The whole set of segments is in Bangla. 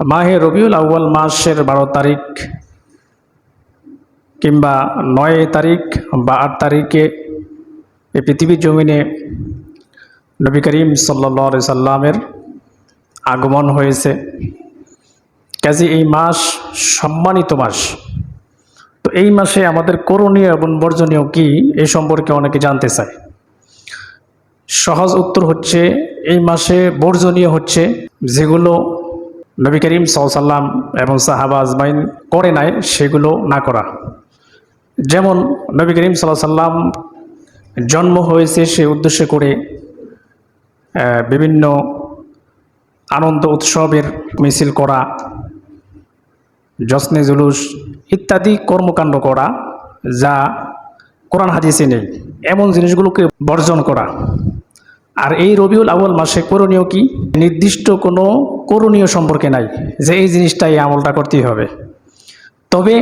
মাহে রবিউল আউ্য়াল মাসের বারো তারিখ কিংবা নয় তারিখ বা আট তারিখে এই পৃথিবীর জমিনে নবী করিম সাল্লা সাল্লামের আগমন হয়েছে। কাজে এই মাস সম্মানিত মাস। তো এই মাসে আমাদের করণীয় এবং বর্জনীয় কি এই সম্পর্কে অনেকে জানতে চায়। সহজ উত্তর হচ্ছে, এই মাসে বর্জনীয় হচ্ছে যেগুলো নবী করিম সাল্লাম এবং সাহাবা আজমাইন করে নাই, সেগুলো না করা। যেমন নবী করিম সাল্লাহ সাল্লাম জন্ম হয়েছে সে উদ্দেশ্য করে বিভিন্ন আনন্দ উৎসবের মিছিল করা, জশ্নে জুলুস ইত্যাদি কর্মকাণ্ড করা, যা কোরআন হাদিসে নেই। এমন জিনিসগুলোকে বর্জন করা। আর এই রবিউল আউয়াল মাসে করণীয় কি? নির্দিষ্ট কোনো করণীয় সম্পর্কে নাই, যে এই জিনিসটা এই আমলটা করতেই হবে। তবে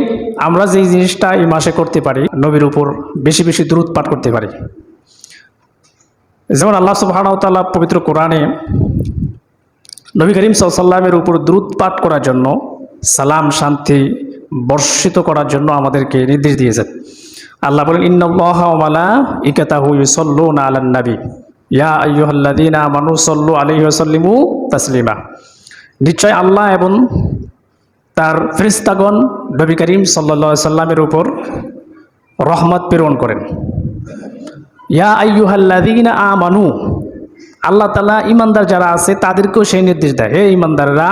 আমরা যেই জিনিসটা এই মাসে করতে পারি, নবীর উপর বেশি বেশি দূরত পাঠ করতে পারি। যেমন আল্লাহ সুবাহানতাল্লাহ পবিত্র কোরআনে নবী করিম সাল্লামের উপর দ্রুত পাঠ করার জন্য, সালাম, শান্তি বর্ষিত করার জন্য আমাদেরকে নির্দেশ দিয়েছেন। আল্লাহ বলেন ইন্নআল্লাহমালা ইকাতাহু ইসল্লু না আলান নবী ইয়া আইয়ুহাল্লাদিনা মানু সল্লু তাসলিমা। নিশ্চয় আল্লাহ এবং তার ফেরিস্তাগণ নবী করিম সাল্লা সাল্লামের উপর রহমত প্রেরণ করেন। ইয়া আইয়ুহাল্লাদিনা আমানু, আল্লাহ তালা ইমানদার যারা আছে তাদেরকেও সেই নির্দেশ দেয়, হে ইমানদাররা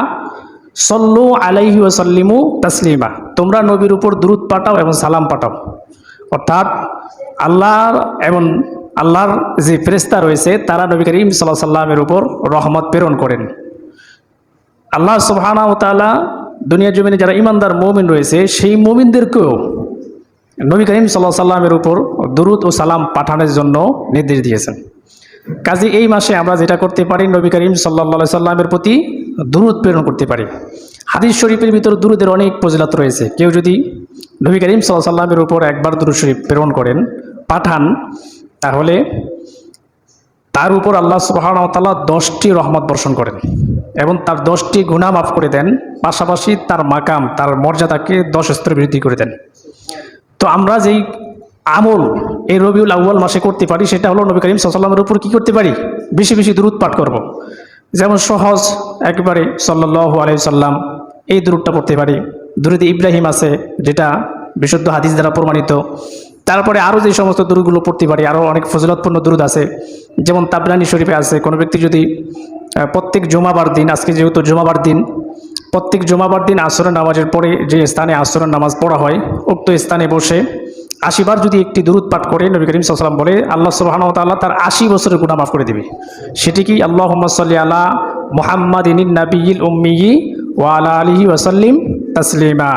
সল্লু আলাইহি ওয়াসাল্লিমু তাসলিমা, তোমরা নবীর উপর দ্রুত পাঠাও এবং সালাম পাঠাও। অর্থাৎ আল্লাহর এবং আল্লাহর যে ফেরেস্তা রয়েছে, তারা নবী করিম সাল্লাহ সাল্লামের উপর রহমত প্রেরণ করেন। আল্লাহ সুবহানা ও তাআলা দুনিয়া জমিনে যারা ইমানদার মমিন রয়েছে, সেই মমিনদেরকেও নবী করিম সাল্লাহ সাল্লামের উপর দুরুদ ও সালাম পাঠানোর জন্য নির্দেশ দিয়েছেন। কাজে এই মাসে আমরা যেটা করতে পারি, নবী করিম সাল্লা সাল্লামের প্রতি দুরুদ প্রেরণ করতে পারি। হাদিস শরীফের ভিতর দুরুদের অনেক ফজিলত রয়েছে। কেউ যদি নবী করিম সাল্লাহ সাল্লামের উপর একবার দুরুদ শরীফ প্রেরণ করেন, পাঠান তাহলে তার উপর আল্লাহ সুবাহতাল্লাহ দশটি রহমত বর্ষণ করেন এবং তার দশটি গুণা মাফ করে দেন, পাশাপাশি তার মাকাম, তার মর্যাদাকে দশ স্তর বৃদ্ধি করে দেন। তো আমরা যেই আমল এই রবিউল আউ্য়াল মাসে করতে পারি, সেটা হলো নবী করিম সাল্লামের উপর কী করতে পারি? বেশি বেশি দূরত পাঠ করব। যেমন সহজ, একবারে সাল্লাহ আলাই সাল্লাম এই দূরটা পড়তে পারি। দুরুদ ইব্রাহিম আছে, যেটা বিশুদ্ধ হাদিস দ্বারা প্রমাণিত। তারপরে আরও যে সমস্ত দূরগুলো পড়তে পারি আরও অনেক ফজিলতপূর্ণ দূরদ আছে। যেমন তাবরানি শরীফে আছে, কোনো ব্যক্তি যদি প্রত্যেক জুমাবার দিন, আজকে যেহেতু জুমাবার দিন, প্রত্যেক জুমাবার দিন আসরের নামাজের পরে যে স্থানে আসরের নামাজ পড়া হয়, উক্ত স্থানে বসে আশিবার যদি একটি দূরত পাঠ করে, নবী করিম সাল্লাম বলে, আল্লাহ সুবাহান তাল্লাহ তার আশি বছরের গুণা মাফ করে দেবে। সেটি কি? আল্লাহ সাল্লি আলা মোহাম্মদ ইনিন নাবিল উম্মিয়ি ও আলা আলিহি ওয়াসাল্লিম তাসলিমা।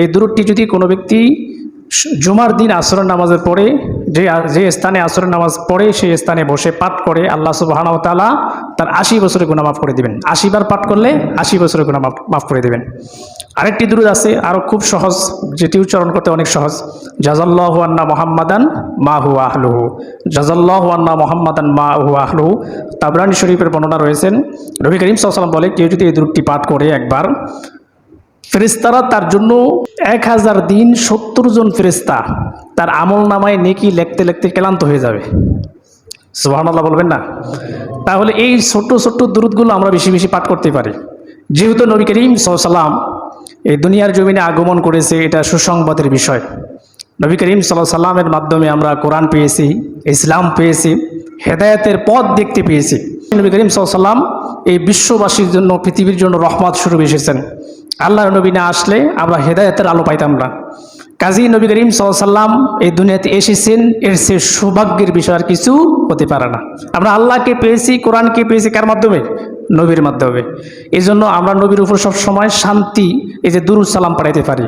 এই দূরটি যদি কোনো ব্যক্তি জুমার দিন আসরের নামাজের পরে, যে যে স্থানে আসরের নামাজ পড়ে, সেই স্থানে বসে পাঠ করে আল্লাহ সুবাহানাও তালা তার আশি বছরের গুণা মাফ করে দিবেন। আশি বার পাঠ করলে আশি বছরের গুণা মাফ মাফ করে দেবেন। আরেকটি দূরদ আছে আরও খুব সহজ, যেটি উচ্চারণ করতে অনেক সহজ। জাজাল্লাহ আন্না মোহাম্মাদান মা হু আহলুহু। জাজাল্লাহু আন্না মোহাম্মাদান মা হু আহলুহু। তাবরানি শরীফের বর্ণনা রয়েছেন। রবি করিম সাল্লাম বলে, কেউ যদি এই দূরটি পাঠ করে একবার ফেরেস্তারা তার জন্য এক হাজার দিন সত্তর জন ফেরেস্তা তার আমল নামায় নেকি লিখতে লেখতে ক্লান্ত হয়ে যাবে। সুবহানাল্লাহ বলবেন না? তাহলে এই ছোট্ট ছোট্ট দূরতগুলো আমরা বেশি বেশি পাঠ করতে পারি। যেহেতু নবী করিম সাল্লাম এই দুনিয়ার জমিনে আগমন করেছে, এটা সুসংবাদের বিষয়। নবী করিম সাল্লাহ সাল্লামের মাধ্যমে আমরা কোরআন পেয়েছি, ইসলাম পেয়েছি, হেদায়েতের পথ দেখতে পেয়েছি। নবী করিম সাল্লাম এই বিশ্ববাসীর জন্য, পৃথিবীর জন্য রহমত স্বরূপ এসেছেন। আল্লাহর নবী না আসলে আমরা হেদায়তের আলো পাইতাম না। কাজী নবী করিম সাল্লাম এই দুনিয়াতে এসেছেন, এর সে সৌভাগ্যের বিষয় আর কিছু হতে পারে না। আমরা আল্লাহকে পেয়েছি, কোরআনকে পেয়েছি কার মাধ্যমে? নবীর মাধ্যমে। এই জন্য আমরা নবীর উপর সব সময় শান্তি, এই যে দুরুদ সালাম পাঠাইতে পারি।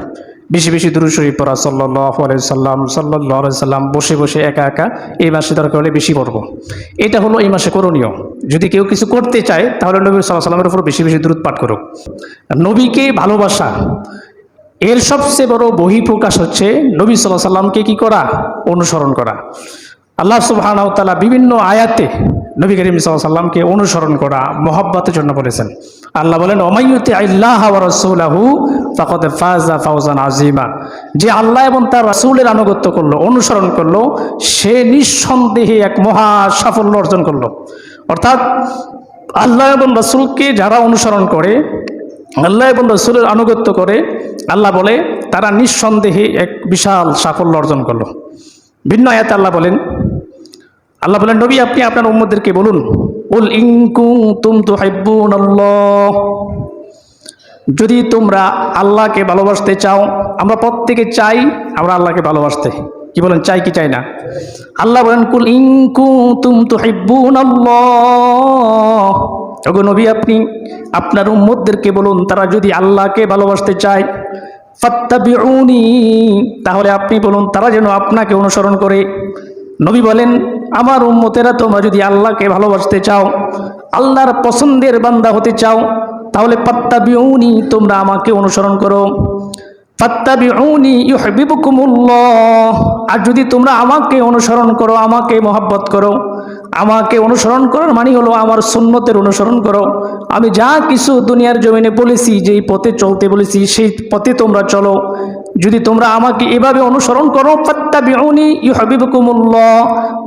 বেশি বেশি দুরুদ শরীফ পড়া সাল্লাহ সাল্লাম সাল্লাহ সাল্লাম বসে বসে একা একা এই মাসে দরকার হলে বেশি পড়ব। এটা হলো এই মাসে করণীয়। যদি কেউ কিছু করতে চায়, তাহলে নবী সাল্লাহ সাল্লামের উপর বেশি বেশি দূরত পাঠ করুক। নবীকে ভালোবাসা, এর সবচেয়ে বড় বহিঃপ্রকাশ হচ্ছে নবী সাল্লাহ সাল্লামকে কি করা? অনুসরণ করা। আল্লাহ সুবহানাহু ওয়া বিভিন্ন আয়াতে নবী করিম সাল্লামকে অনুসরণ করা, মহব্বতের জন্য বলেছেন। আল্লাহ বলেন ওমাইয়ুতি আল্লাহ রাসূলাহু ফাকাদ ফাজা ফাওজান আজিমা যে আল্লাহ এবং তার রাসূলের আনুগত্য করল, অনুসরণ করল, সে নিঃসন্দেহে এক মহা সাফল্য অর্জন করল। অর্থাৎ আল্লাহ এবং রাসূলকে যারা অনুসরণ করে, আল্লাহ এবং রসুলের আনুগত্য করে, আল্লাহ বলে, তারা নিঃসন্দেহে এক বিশাল সাফল্য অর্জন করল। ভিন্ন আয়াতে আল্লাহ বলেন আল্লাহ বলেন, নবী, আপনি আপনার উম্মদেরকে বলুন, উল ইনকু তুম তো যদি তোমরা আল্লাহকে ভালোবাসতে চাও, আমরা প্রত্যেকে চাই আমরা আল্লাহকে ভালোবাসতে। কি বলেন, চাই কি চাই না? আল্লাহ বলেন, কুল ইনকু তুম তো ওগো নবী, আপনি আপনার উম্মতদেরকে বলুন, তারা যদি আল্লাহকে ভালোবাসতে চায়, ফাত্তাবিউনি, তাহলে আপনি বলুন, তারা যেন আপনাকে অনুসরণ করে। নবী বলেন, আমার উম্মতেরা তোমরা যদি আল্লাহকে ভালোবাসতে চাও, আল্লাহর পছন্দের বান্দা হতে চাও তাহলে পাত্তাবিউনি তোমরা আমাকে অনুসরণ করো। ফাত্তাবিউনি ইউহিব্বুকুমুল্লাহ। আর যদি তোমরা আমাকে অনুসরণ করো, আমাকে মহাব্বত করো, আমাকে অনুসরণ করার মানে হলো আমার সুন্নতের অনুসরণ করো। আমি যা কিছু দুনিয়ার জমিনে বলেছি, যেই পথে চলতে বলেছি, সেই পথে তোমরা চলো। যদি তোমরা আমাকে এভাবে অনুসরণ করো, ফাত্তাবিউনি ইউহিব্বুকুমুল্লাহ,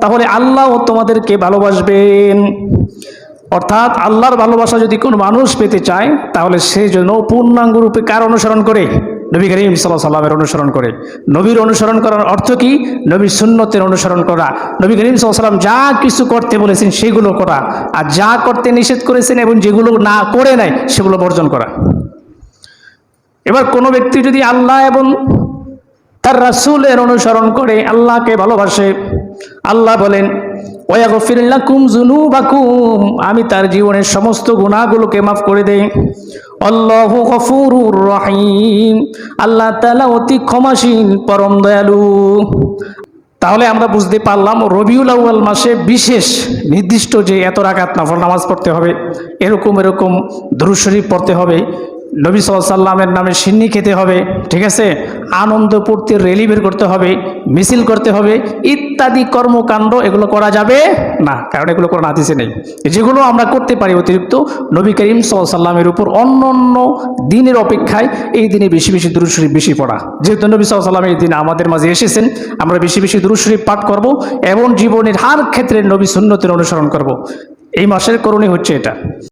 তাহলে আল্লাহ তোমাদেরকে ভালোবাসবেন। অর্থাৎ আল্লাহর ভালোবাসা যদি কোনো মানুষ পেতে চায়, তাহলে সে জন্য পূর্ণাঙ্গ রূপে কার অনুসরণ করে? নবী করিম সাল্লাহ সাল্লামের অনুসরণ করে। নবীর অনুসরণ করার অর্থ কি? নবীর সুন্নতের অনুসরণ করা। নবী করিম সাল্লাম যা কিছু করতে বলেছেন সেগুলো করা। আর যা করতে নিষেধ করেছেন এবং যেগুলো না করে নাই, সেগুলো বর্জন করা। এবার কোনো ব্যক্তি যদি আল্লাহ এবং তার রাসূলের অনুসরণ করে, আল্লাহকে ভালোবাসে, আল্লাহ বলেন আমি তার জীবনের সমস্ত গুনাহগুলোকে মাফ করে দেই। আল্লাহু গফুরুর রহিম, আল্লাহ তাআলা অতি ক্ষমাসীন, পরম দয়ালু। তাহলে আমরা বুঝতে পারলাম, রবিউল আউয়াল মাসে বিশেষ, নির্দিষ্ট যে এত রাকাত নফল নামাজ পড়তে হবে, এরকম এরকম দুরূদ পড়তে হবে। নবী সাল্লামের নামে সিন্নি খেতে হবে, ঠিক আছে? আনন্দ পূর্তি রেলি বের করতে হবে, মিছিল করতে হবে, ইত্যাদি কর্মকাণ্ড এগুলো করা যাবে না, কারণ এগুলো কোনো হাদিসে নেই। যেগুলো আমরা করতে পারি অতিরিক্ত, নবী করিম সাল্লামের উপর অন্য অন্য দিনের অপেক্ষায় এই দিনে বেশি বেশি দুরূদ শরীফ বেশি পড়া। যেহেতু নবী সাল্লাম এই দিন আমাদের মাঝে এসেছেন, আমরা বেশি বেশি দুরূদ শরীফ পাঠ করব এবং জীবনের হার ক্ষেত্রে নবী সুন্নতের অনুসরণ করব। এই মাসের করণীয় হচ্ছে এটা।